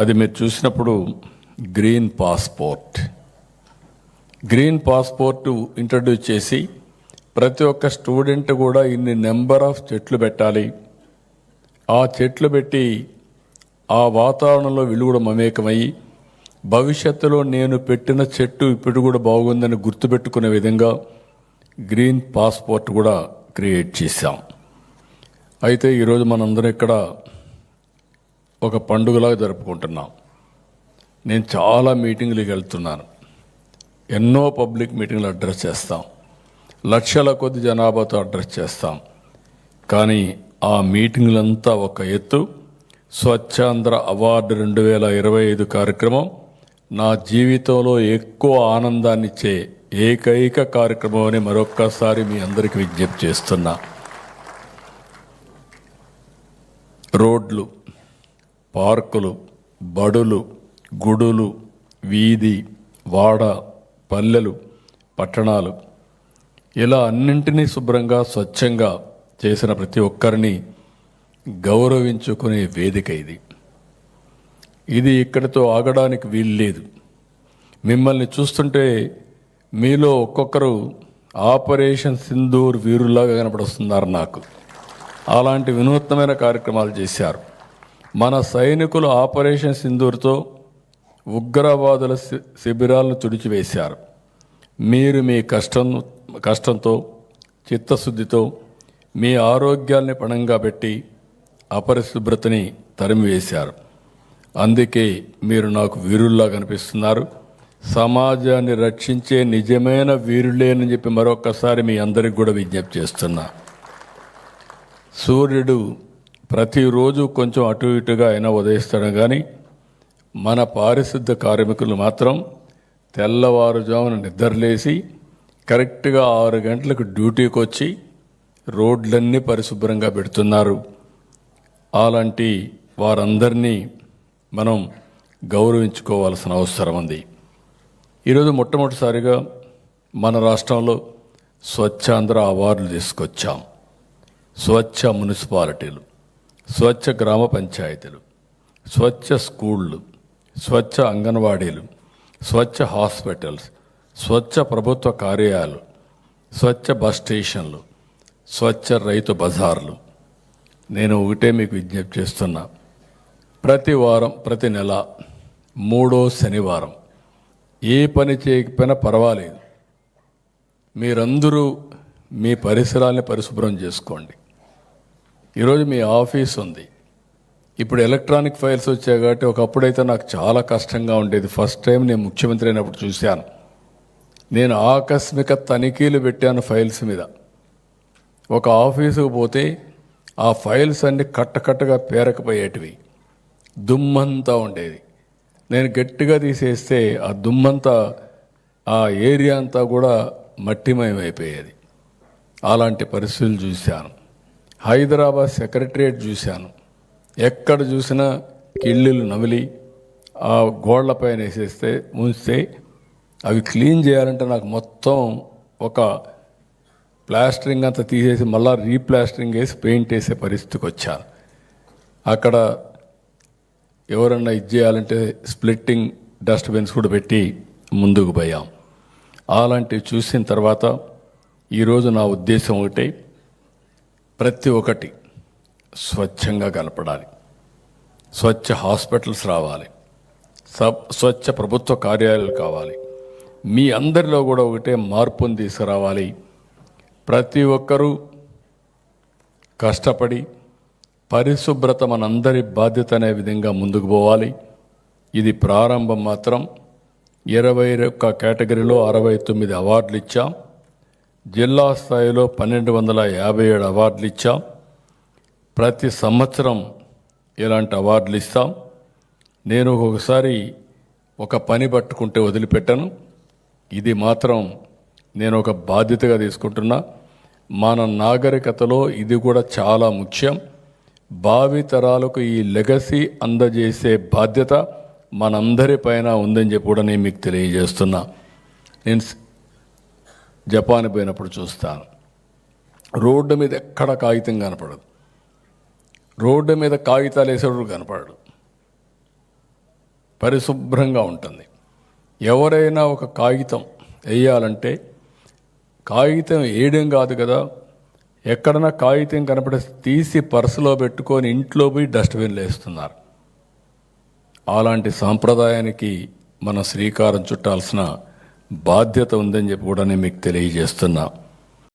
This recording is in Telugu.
అది మీరు చూసినప్పుడు green passport. Green passport introduce చేసి ప్రతి ఒక్క స్టూడెంట్ కూడా ఇన్ని నెంబర్ ఆఫ్ చెట్లు పెట్టాలి. ఆ చెట్లు పెట్టి ఆ వాతావరణంలో వీళ్ళు మమేకమయ్యి భవిష్యత్తులో నేను పెట్టిన చెట్టు ఇప్పుడు కూడా బాగుందని గుర్తుపెట్టుకునే విధంగా గ్రీన్ పాస్పోర్ట్ కూడా క్రియేట్ చేశాం. అయితే ఈరోజు మనందరం ఇక్కడ ఒక పండుగలాగా జరుపుకుంటున్నాం. నేను చాలా మీటింగ్లకు వెళ్తున్నాను. ఎన్నో పబ్లిక్ మీటింగ్లు అడ్రస్ చేస్తాం. లక్షల కొద్ది జనాభాతో అడ్రస్ చేస్తాం. కానీ ఆ మీటింగ్లంతా ఒక ఎత్తు. స్వచ్ఛాంధ్ర అవార్డు రెండు వేల ఇరవై ఐదు కార్యక్రమం నా జీవితంలో ఎక్కువ ఆనందాన్నిచ్చే ఏకైక కార్యక్రమం అని మరొక్కసారి మీ అందరికీ విజ్ఞప్తి చేస్తున్నా. రోడ్లు. పార్కులు బడులు గుడులు వీధి వాడ పల్లెలు పట్టణాలు. ఇలా అన్నింటినీ శుభ్రంగా స్వచ్ఛంగా చేసిన ప్రతి ఒక్కరిని గౌరవించుకునే వేదిక ఇది. ఇది ఇక్కడితో ఆగడానికి వీలు లేదు. మిమ్మల్ని చూస్తుంటే మీలో ఒక్కొక్కరు ఆపరేషన్ సింధూర్ వీరులాగా కనపడుస్తున్నారు నాకు. అలాంటి వినూత్నమైన కార్యక్రమాలు చేశారు. మన సైనికులు ఆపరేషన్ సింధూర్తో ఉగ్రవాదుల శి- శిబిరాలను తుడిచివేశారు. మీరు మీ కష్టం కష్టంతో చిత్తశుద్ధితో మీ ఆరోగ్యాల్ని పణంగా పెట్టి అపరిశుభ్రతని తరిమివేశారు. అందుకే మీరు నాకు వీరుల్లా కనిపిస్తున్నారు సమాజాన్ని రక్షించే నిజమైన వీరులేనని చెప్పి మరొకసారి మీ అందరికి కూడా విజ్ఞప్తి చేస్తున్నా. సూర్యుడు ప్రతిరోజు కొంచెం అటు ఇటుగా అయినా ఉదయిస్తాడు కానీ మన పారిశుద్ధ కార్మికులు మాత్రం తెల్లవారుజామున నిద్రలేసి కరెక్ట్గా ఆరు గంటలకు డ్యూటీకి వచ్చి రోడ్లన్నీ పరిశుభ్రంగా పెడుతున్నారు. అలాంటి వారందరినీ మనం గౌరవించుకోవాల్సిన అవసరం ఉంది. ఈరోజు మొట్టమొదటిసారిగా మన రాష్ట్రంలో స్వచ్ఛాంధ్ర అవార్డులు తీసుకొచ్చాం. స్వచ్ఛ మున్సిపాలిటీలు. స్వచ్ఛ గ్రామ పంచాయతీలు స్వచ్ఛ స్కూళ్ళు స్వచ్ఛ అంగన్వాడీలు స్వచ్ఛ హాస్పిటల్స్ స్వచ్ఛ ప్రభుత్వ కార్యాలు స్వచ్ఛ బస్ స్టేషన్లు స్వచ్ఛ రైతు బజార్లు. నేను ఒకటే మీకు విజ్ఞప్తి చేస్తున్నా. ప్రతి వారం ప్రతి నెల మూడో శనివారం ఏ పని చేయకపోయినా పర్వాలేదు. మీరందరూ మీ పరిసరాల్ని పరిశుభ్రం చేసుకోండి. ఈరోజు మీ ఆఫీస్ ఉంది. ఇప్పుడు ఎలక్ట్రానిక్ ఫైల్స్ వచ్చాయి కాబట్టి ఒకప్పుడైతే నాకు చాలా కష్టంగా ఉండేది. ఫస్ట్ టైం నేను ముఖ్యమంత్రి అయినప్పుడు చూశాను. నేను ఆకస్మిక తనిఖీలు పెట్టాను ఫైల్స్ మీద. ఒక ఆఫీసుకు పోతే ఆ ఫైల్స్ అన్ని కట్టకట్టగా పేరకపోయేటివి. దుమ్మంతా ఉండేది. నేను గట్టిగా తీసేస్తే ఆ దుమ్మంతా ఆ ఏరియా అంతా కూడా మట్టిమయం అయిపోయేది అలాంటి పరిస్థితులు చూశాను. హైదరాబాద్ సెక్రటరియట్ చూశాను. ఎక్కడ చూసినా కిళ్ళులు నమిలి ఆ గోళ్ళపైన వేసేస్తే ఉంచితే అవి క్లీన్ చేయాలంటే నాకు మొత్తం ఒక ప్లాస్టరింగ్ అంతా తీసేసి మళ్ళా రీప్లాస్టరింగ్ వేసి పెయింట్ వేసే పరిస్థితికి వచ్చాను. అక్కడ ఎవరన్నా ఇది చేయాలంటే స్ప్లిట్టింగ్ డస్ట్బిన్స్ కూడా పెట్టి ముందుకు పోయాం. అలాంటివి చూసిన తర్వాత ఈరోజు నా ఉద్దేశం ఒకటే ప్రతి ఒక్కటి స్వచ్ఛంగా కనపడాలి. స్వచ్ఛ హాస్పిటల్స్ రావాలి. సబ్ స్వచ్ఛ ప్రభుత్వ కార్యాలయాలు కావాలి. మీ అందరిలో కూడా ఒకటే మార్పును తీసుకురావాలి. ప్రతి ఒక్కరూ కష్టపడి పరిశుభ్రత మనందరి బాధ్యత అనే విధంగా ముందుకు పోవాలి. ఇది ప్రారంభం మాత్రం ఇరవై ఒక్క కేటగిరీలో అరవై తొమ్మిది అవార్డులు ఇచ్చాం. జిల్లా స్థాయిలో పన్నెండు వందల యాభై ఏడు అవార్డులు ఇచ్చాం. ప్రతి సంవత్సరం ఇలాంటి అవార్డులు ఇస్తాం. నేను ఒక్కొక్కసారి ఒక పని పట్టుకుంటే వదిలిపెట్టను. ఇది మాత్రం నేను ఒక బాధ్యతగా తీసుకుంటున్నా. మన నాగరికతలో ఇది కూడా చాలా ముఖ్యం. భావి తరాలకు ఈ లెగసీ అందజేసే బాధ్యత మనందరిపైన ఉందని చెప్పి కూడా నేను మీకు తెలియజేస్తున్నా. నేను జపాన్ పోయినప్పుడు చూస్తాను రోడ్డు మీద ఎక్కడ కాగితం కనపడదు. రోడ్డు మీద కాగితాలు వేసేవాడు కనపడడు. పరిశుభ్రంగా ఉంటుంది. ఎవరైనా ఒక కాగితం వేయాలంటే కాగితం వేయడం కాదు కదా. ఎక్కడన్నా కాగితం కనపడే తీసి పర్సులో పెట్టుకొని ఇంట్లో పోయి డస్ట్బిన్లు వేస్తున్నారు. అలాంటి సాంప్రదాయానికి మనం శ్రీకారం చుట్టాల్సిన బాధ్యత ఉందని చెప్పి కూడా నేను మీకు తెలియజేస్తున్నా.